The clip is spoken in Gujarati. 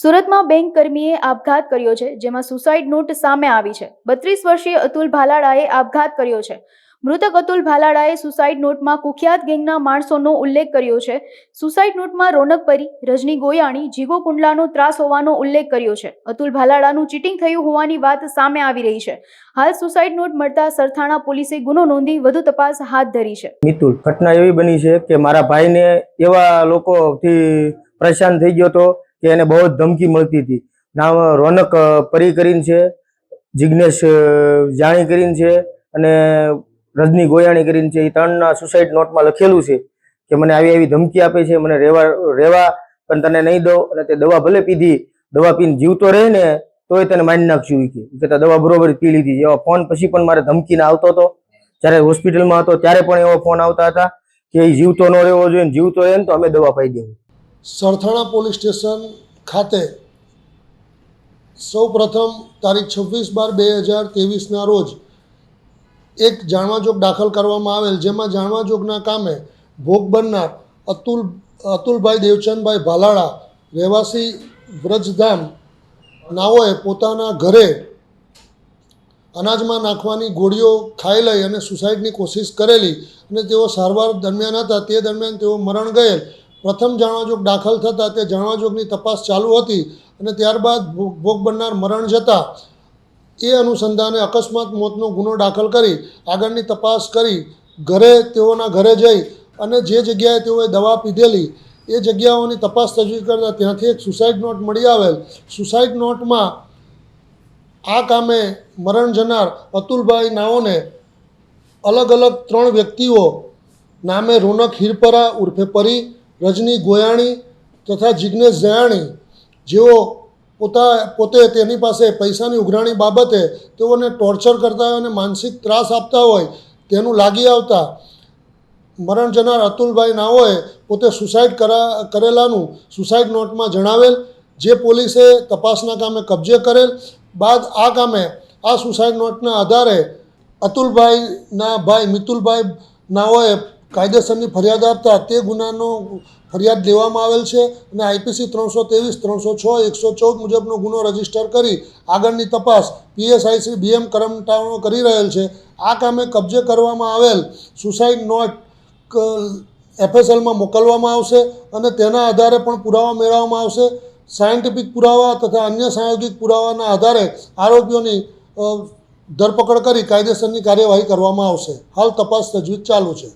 સુરતમાં બેંક કર્મીએ આપઘાત કર્યો છે, જેમાં સુસાઇડ નોટ સામે આવી છે. બત્રીસ વર્ષીય અતુલ ભાલાડાએ આપઘાત કર્યો છે. મૃતક અતુલ ભાલાડાએ સુસાઇડ નોટમાં કુખ્યાત ગેંગના માણસોનો ઉલ્લેખ કર્યો છે. સુસાઇડ નોટમાં રોનક પરી, રજની ગોયાણી, જીગો કુંડલાનો ત્રાસ હોવાનો ઉલ્લેખ કર્યો છે. અતુલ ભાલાડાનું ચીટિંગ થયું હોવાની વાત સામે આવી રહી છે. હાલ સુસાઇડ નોટ મળતા સરથાણા પોલીસે ગુનો નોંધી વધુ તપાસ હાથ ધરી છે. મિતુલ, ઘટના એવી બની છે કે મારા ભાઈને એવા લોકોથી પરેશાન થઈ ગયો હતો કે એને બહુ જ ધમકી મળતી હતી. નામ રોનક પરી કરીને છે, જિગ્નેશ જાણી કરીને છે અને રજની ગોયાણી કરીને છે. એ ત્રણના સુસાઇડ નોટમાં લખેલું છે કે મને આવી આવી ધમકી આપે છે, મને રહેવા રહેવા પણ તને નહીં દો અને તે દવા ભલે પીધી, દવા પીને જીવતો રહે ને તોય તને મારી નાખશું કે. કે દવા બરોબર પી લીધી. એવા ફોન પછી પણ મારે ધમકીને આવતો હતો. જ્યારે હોસ્પિટલમાં હતો ત્યારે પણ એવો ફોન આવતા હતા કે એ જીવતો ન રહેવો જોઈએ જીવતો રહે ને તો અમે દવા પાઈ દેવું. સરથાણા પોલીસ સ્ટેશન ખાતે સૌપ્રથમ તારીખ છવ્વીસ બાર બે હજાર ત્રેવીસના રોજ એક જાણવાજોગ દાખલ કરવામાં આવેલ, જેમાં જાણવાજોગના કામે ભોગ બનનાર અતુલ, અતુલભાઈ દેવચંદભાઈ ભાલાળા, રહેવાસી વ્રજધામ નાઓએ પોતાના ઘરે અનાજમાં નાખવાની ગોળીઓ ખાઈ લઈ અને સુસાઇડની કોશિશ કરેલી અને તેઓ સારવાર દરમિયાન હતા. તે દરમિયાન તેઓ મરણ ગયેલ. પ્રથમ જાણવાજોગ દાખલ થતાં તે જાણવાજોગની તપાસ ચાલુ હતી અને ત્યારબાદ ભોગ બનનાર મરણ જતાં એ અનુસંધાને અકસ્માત મોતનો ગુનો દાખલ કરી, આગળની તપાસ કરી, ઘરે તેઓના ઘરે જઈ અને જે જગ્યાએ તેઓએ દવા પીધેલી, એ જગ્યાઓની તપાસ તજવીજ કરતાં ત્યાંથી એક સુસાઇડ નોટ મળી આવેલ. સુસાઇડ નોટમાં આ કામે મરણ જનાર અતુલભાઈ નાઓને અલગ અલગ ત્રણ વ્યક્તિઓ, નામે રોનક હિરપરા ઉર્ફે પરી રજની ગોયાણી તથા જિજ્ઞેશ જયાણી, જેઓ પોતા, પોતે તેની પાસે પૈસાની ઉઘરાણી બાબતે તેઓને ટોર્ચર કરતા હોય અને માનસિક ત્રાસ આપતા હોય, તેનું લાગી આવતા મરણ જનાર અતુલભાઈ નાઓએ પોતે સુસાઇડ કરા, કરેલાનું સુસાઇડ નોટમાં જણાવેલ, જે પોલીસે તપાસના કામે કબજે કરેલ, બાદ આ કામે આ સુસાઇડ નોટના આધારે અતુલભાઈના ભાઈ મિતુલભાઈ નાઓએ કાયદેસરની ફરિયાદ આપતા તે ગુનાનો ફરિયાદ લેવામાં આવેલ છે અને આઈપીસી ત્રણસો ત્રેવીસ, ત્રણસો છ, એકસો ચૌદ મુજબનો ગુનો રજિસ્ટર કરી આગળની તપાસ પીએસઆઈ શ્રી બીએમ કરમટાણો કરી રહેલ છે. આ કામે કબજે કરવામાં આવેલ સુસાઇડ નોટ એફએસએલમાં મોકલવામાં આવશે અને તેના આધારે પણ પુરાવા મેળવવામાં આવશે. સાયન્ટિફિક પુરાવા તથા અન્ય સાયોગિક પુરાવાના આધારે આરોપીઓની ધરપકડ કરી કાયદેસરની કાર્યવાહી કરવામાં આવશે. હાલ તપાસ તજવીજ ચાલુ છે.